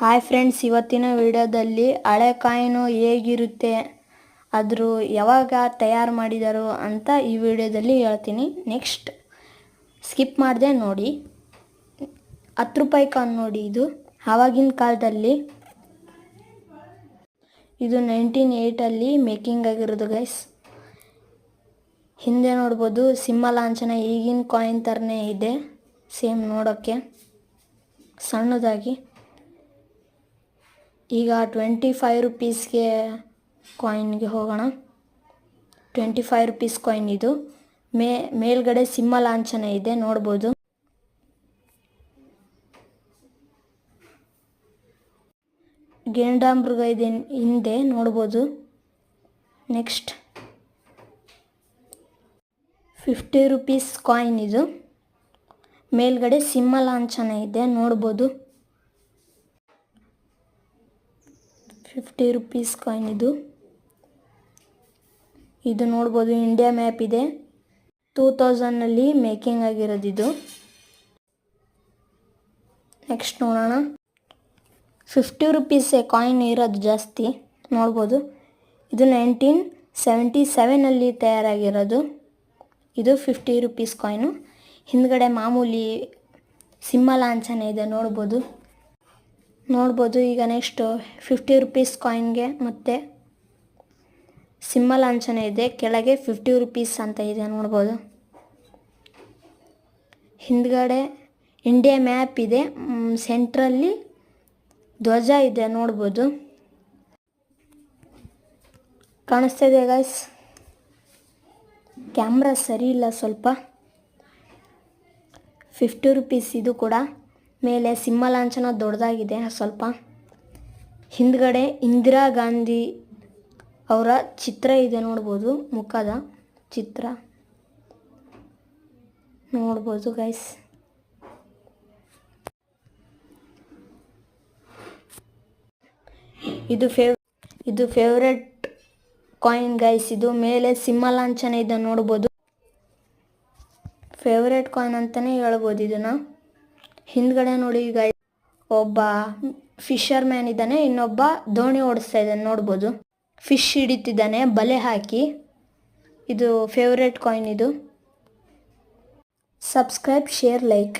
Hi friends ಇವತ್ತಿನ ವಿಡಿಯೋದಲ್ಲಿ ಹಳೆ ಕಾಯಿನು ಹೇಗಿರುತ್ತೆ ಅದ್ರ ಯಾವಾಗ ತಯಾರು ಮಾಡಿದರು ಅಂತ ಈ ವಿಡಿಯೋದಲ್ಲಿ ಹೇಳ್ತೀನಿ. ನೆಕ್ಸ್ಟ್ ಸ್ಕಿಪ್ ಮಾಡಿದೆ ನೋಡಿ. ಹತ್ತು ರೂಪಾಯಿ ಕಾನ್ ನೋಡಿ ಇದು. ಆವಾಗಿನ ಕಾಲದಲ್ಲಿ ಇದು ನೈನ್ಟೀನ್ ಏಯ್ಟಲ್ಲಿ ಮೇಕಿಂಗ್ ಆಗಿರೋದು ಗೈಸ್ ಹಿಂದೆ ನೋಡ್ಬೋದು ಸಿಂಹ ಲಾಂಛನ, ಈಗಿನ ಕಾಯಿನ್ ಥರನೇ ಇದೆ. ಸೇಮ್ ನೋಡೋಕ್ಕೆ. ಸಣ್ಣದಾಗಿ. ಈಗ ಟ್ವೆಂಟಿ ಫೈವ್ ರುಪೀಸ್ಗೆ ಕಾಯಿನ್ಗೆ ಹೋಗೋಣ. ಟ್ವೆಂಟಿ ಫೈವ್ ರುಪೀಸ್ ಕಾಯಿನ್ ಇದು. ಮೇ, ಮೇಲ್ಗಡೆ ಸಿಂಹ ಲಾಂಛನ ಇದೆ, ನೋಡ್ಬೋದು. ಗೇಂಡಾಮೃಗ ಇದೆ, ಹಿಂದೆ, ನೋಡ್ಬೋದು. ನೆಕ್ಸ್ಟ್. ಫಿಫ್ಟಿ ರುಪೀಸ್ ಕಾಯಿನ್ ಇದು. ಮೇಲ್ಗಡೆ ಸಿಂಹ ಲಾಂಛನ ಇದೆ, ನೋಡ್ಬೋದು. ಫಿಫ್ಟಿ ರುಪೀಸ್ ಕಾಯಿನ್ ಇದು. ಇದು ನೋಡ್ಬೋದು ಇಂಡಿಯಾ ಮ್ಯಾಪ್ ಇದೆ. ಟೂ ತೌಸಂಡ್ನಲ್ಲಿ ಮೇಕಿಂಗ್ ಆಗಿರೋದು ಇದು. ನೆಕ್ಸ್ಟ್ ನೋಡೋಣ. ಫಿಫ್ಟಿ ರುಪೀಸೇ ಕಾಯಿನ್ ಇರೋದು ಜಾಸ್ತಿ. ನೋಡ್ಬೋದು. ಇದು ನೈನ್ಟೀನ್ ಸೆವೆಂಟಿ ಸೆವೆನಲ್ಲಿ ತಯಾರಾಗಿರೋದು. ಇದು ಫಿಫ್ಟಿ ರುಪೀಸ್ ಕಾಯಿನು. ಹಿಂದ್ಗಡೆ ಮಾಮೂಲಿ ಸಿಂಹ ಲಾಂಛನ ಇದೆ ನೋಡ್ಬೋದು. ನೋಡ್ಬೋದು. ಈಗ ನೆಕ್ಸ್ಟು ಫಿಫ್ಟಿ ರುಪೀಸ್ ಕಾಯಿನ್ಗೆ ಮತ್ತು ಸಿಂಹ ಲಾಂಛನ ಇದೆ. ಕೆಳಗೆ ಫಿಫ್ಟಿ ರುಪೀಸ್ ಅಂತ ಇದೆ ನೋಡ್ಬೋದು. ಹಿಂದ್ಗಡೆ ಇಂಡಿಯಾ ಮ್ಯಾಪ್ ಇದೆ. ಸೆಂಟ್ರಲ್ಲಿ ಧ್ವಜ ಇದೆ ನೋಡ್ಬೋದು. ಕಾಣಿಸ್ತಾ ಇದೆ ಗಾಯ್ಸ್ ಕ್ಯಾಮ್ರಾ ಸರಿ ಇಲ್ಲ ಸ್ವಲ್ಪ. ಫಿಫ್ಟಿ ರುಪೀಸ್ ಇದು ಕೂಡ. ಮೇಲೆ ಸಿಂಹ ಲಾಂಛನ ದೊಡ್ಡದಾಗಿದೆ. ಸ್ವಲ್ಪ ಹಿಂದ್ಗಡೆ ಇಂದಿರಾ ಗಾಂಧಿ ಅವರ ಚಿತ್ರ ಇದೆ ನೋಡ್ಬೋದು. ಮುಖದ ಚಿತ್ರ ನೋಡ್ಬೋದು ಗೈಸ್ ಇದು ಫೇವ್ ಇದು ಫೇವ್ರೆಟ್ ಕಾಯಿನ್ ಗೈಸ್ ಇದು ಮೇಲೆ ಸಿಂಹ ಲಾಂಛನ ಇದೆ ನೋಡ್ಬೋದು. ಫೇವ್ರೆಟ್ ಕಾಯಿನ್ ಅಂತಲೇ ಹೇಳ್ಬೋದು ಇದನ್ನು. ಹಿಂದ್ಗಡೆ ನೋಡಿ ಈಗ ಒಬ್ಬ ಫಿಶರ್ ಮ್ಯಾನ್ ಇದ್ದಾನೆ, ಇನ್ನೊಬ್ಬ ದೋಣಿ ಓಡಿಸ್ತಾ ಇದ್ದಾನೆ, ನೋಡ್ಬೋದು. ಫಿಶ್ ಹಿಡಿತಿದ್ದಾನೆ, ಬಲೆ ಹಾಕಿ. ಇದು ಫೇವ್ರೆಟ್ ಕಾಯಿನ್ ಇದು. Subscribe, share, like.